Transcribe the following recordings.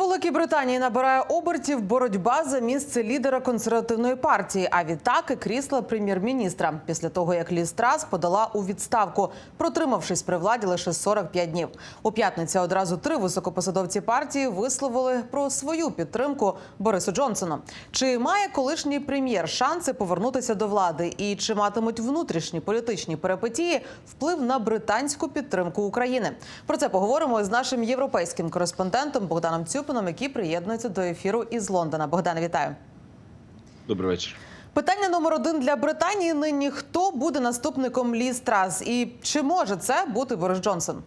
Великій Британії набирає обертів боротьба за місце лідера консервативної партії. А відтак і крісла прем'єр-міністра після того, як Ліз Трас подала у відставку, протримавшись при владі лише 45 днів. У п'ятницю одразу три високопосадовці партії висловили про свою підтримку Борису Джонсону. Чи має колишній прем'єр шанси повернутися до влади? І чи матимуть внутрішні політичні перипетії вплив на британську підтримку України? Про це поговоримо з нашим європейським кореспондентом Богданом Цюпином, який приєднується до ефіру із Лондона. Богдане, вітаю. Добрий вечір. Питання номер один для Британії нині: хто буде наступником Ліз Трас? І чи може це бути Борис Джонсон?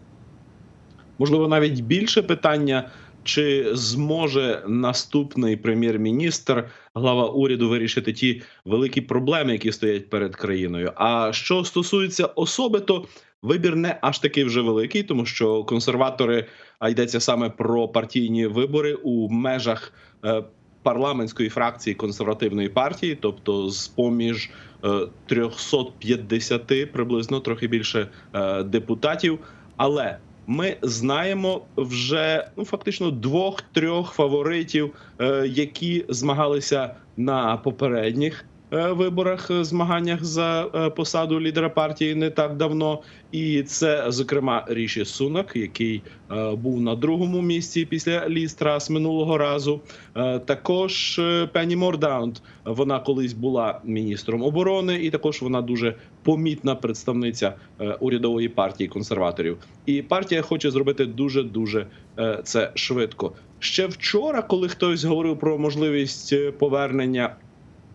Можливо, навіть більше питання, чи зможе наступний прем'єр-міністр, глава уряду вирішити ті великі проблеми, які стоять перед країною. А що стосується особи, то вибір не аж такий вже великий, тому що консерватори, а йдеться саме про партійні вибори у межах. е, Парламентської фракції консервативної партії, тобто з поміж е, 350 приблизно трохи більше е, депутатів. Але ми знаємо вже ну фактично двох-трьох фаворитів, е, які змагалися на попередніх виборах, е, змаганнях за е, посаду лідера партії не так давно. І це, зокрема, Ріші Сунак, який е, був на другому місці після Ліз Трас минулого разу. Е, також е, Пенні Мордаунд. Вона колись була міністром оборони, і також вона дуже помітна представниця е, урядової партії консерваторів. І партія хоче зробити дуже дуже е, це швидко. Ще вчора, коли хтось говорив про можливість е, повернення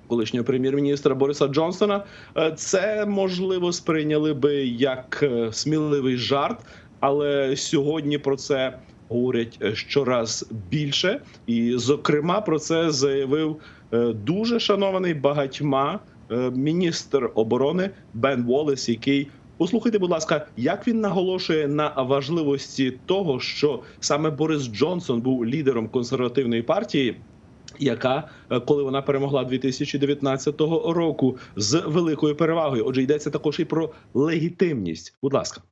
колишнього прем'єр-міністра Бориса Джонсона, е, це можливо сприйняли би як е, сміливий жарт, але сьогодні про це. Говорять е, щораз більше, і зокрема про це заявив дуже шанований багатьма міністр оборони Бен Волес, який послухайте, будь ласка, як він наголошує на важливості того, що саме Борис Джонсон був лідером консервативної партії. Яка е, коли вона перемогла 2019 року з великою перевагою? Отже, йдеться також і про легітимність. Будь ласка.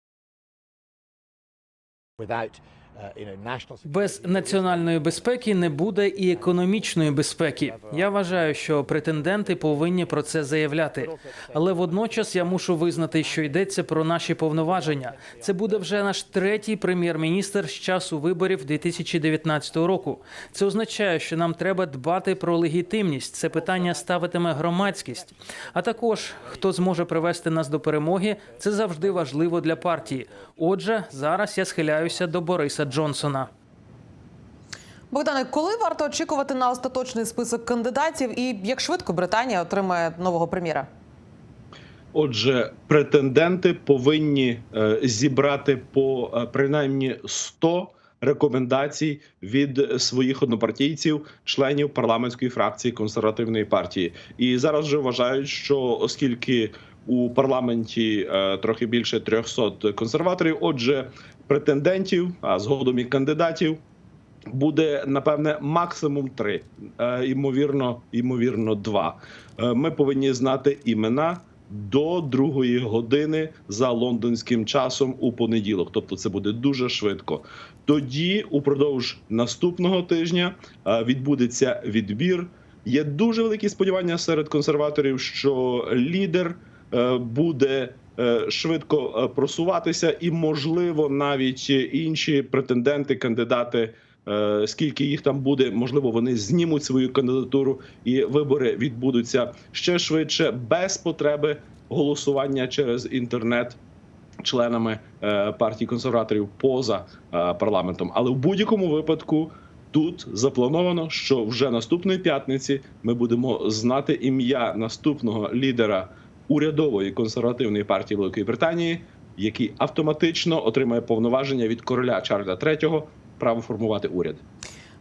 National Без національної безпеки не буде і економічної безпеки. Я вважаю, що претенденти повинні про це заявляти. Але водночас я мушу визнати, що йдеться про наші повноваження. Це буде вже наш третій прем'єр-міністр з часу виборів 2019 року. Це означає, що нам треба дбати про легітимність. Це питання ставитиме громадськість. А також хто зможе привести нас до перемоги, це завжди важливо для партії. Отже, зараз я схиляюся до Бориса Джонсона. Богдане, коли варто очікувати на остаточний список кандидатів, і як швидко Британія отримає нового прем'єра? Отже, претенденти повинні е, зібрати по е, принаймні 100 рекомендацій від своїх однопартійців, членів парламентської фракції консервативної партії. І зараз вже вважають, що оскільки у парламенті е, трохи більше 300 консерваторів, отже, претендентів, а згодом і кандидатів буде напевне максимум три, е, ймовірно, ймовірно, два. Е, Ми повинні знати імена до другої години за лондонським часом у понеділок. Тобто, це буде дуже швидко. Тоді, упродовж наступного тижня, е, відбудеться відбір. Є дуже великі сподівання серед консерваторів, що лідер буде е, швидко е, просуватися, і можливо навіть інші претенденти, кандидати. е, Скільки їх там буде, можливо, вони знімуть свою кандидатуру, і вибори відбудуться ще швидше, без потреби голосування через інтернет членами е, партії консерваторів поза е, парламентом. Але в будь-якому випадку тут заплановано, що вже наступної п'ятниці ми будемо знати ім'я наступного лідера урядової консервативної партії Великої Британії, який автоматично отримає повноваження від короля Чарльза III право формувати уряд.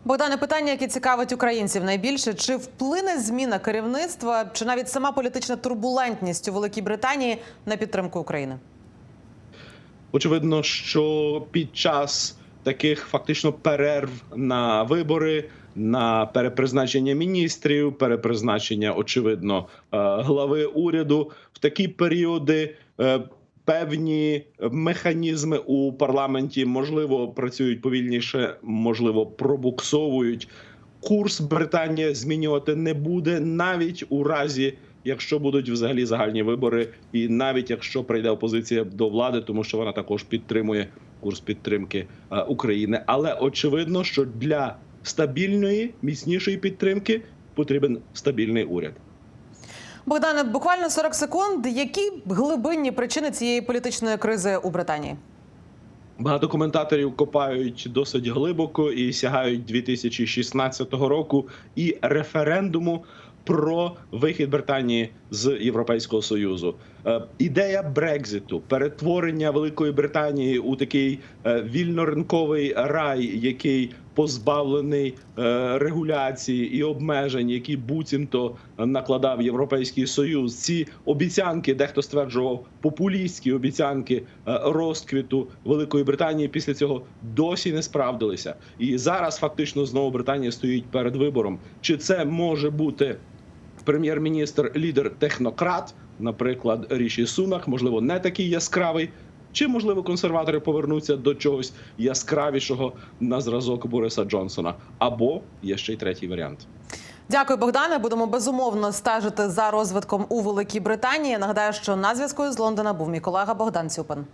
Богдане, питання, яке цікавить українців найбільше: чи вплине зміна керівництва, чи навіть сама політична турбулентність у Великій Британії на підтримку України? Очевидно, що під час таких фактично перерв на вибори, на перепризначення міністрів, перепризначення, очевидно, е, глави уряду в такі періоди. е, певні механізми у парламенті можливо працюють повільніше, можливо, пробуксовують. Курс Британія змінювати не буде навіть у разі, якщо будуть взагалі загальні вибори, і навіть якщо прийде опозиція до влади, тому що вона також підтримує курс підтримки е, України. Але очевидно, що для стабільної, міцнішої підтримки потрібен стабільний уряд. Богдане, буквально 40 секунд. Які глибинні причини цієї політичної кризи у Британії? Багато коментаторів копають досить глибоко і сягають 2016 року і референдуму про вихід Британії з Європейського союзу. Е, ідея Брекзиту, перетворення Великої Британії у такий е, вільноринковий рай, який позбавлений е, регуляції і обмежень, які буцімто накладав Європейський Союз. Ці обіцянки, дехто стверджував популістські обіцянки розквіту Великої Британії після цього досі не справдилися. І зараз фактично знову Британія стоїть перед вибором. Чи це може бути прем'єр-міністр, лідер технократ, наприклад, Ріші Сунак, можливо, не такий яскравий. Чи можливо консерватори повернуться до чогось яскравішого на зразок Бориса Джонсона? Або є ще й третій варіант. Дякую, Богдане. Будемо безумовно стежити за розвитком у Великій Британії. Нагадаю, що на зв'язку з Лондона був мій колега Богдан Цюпин.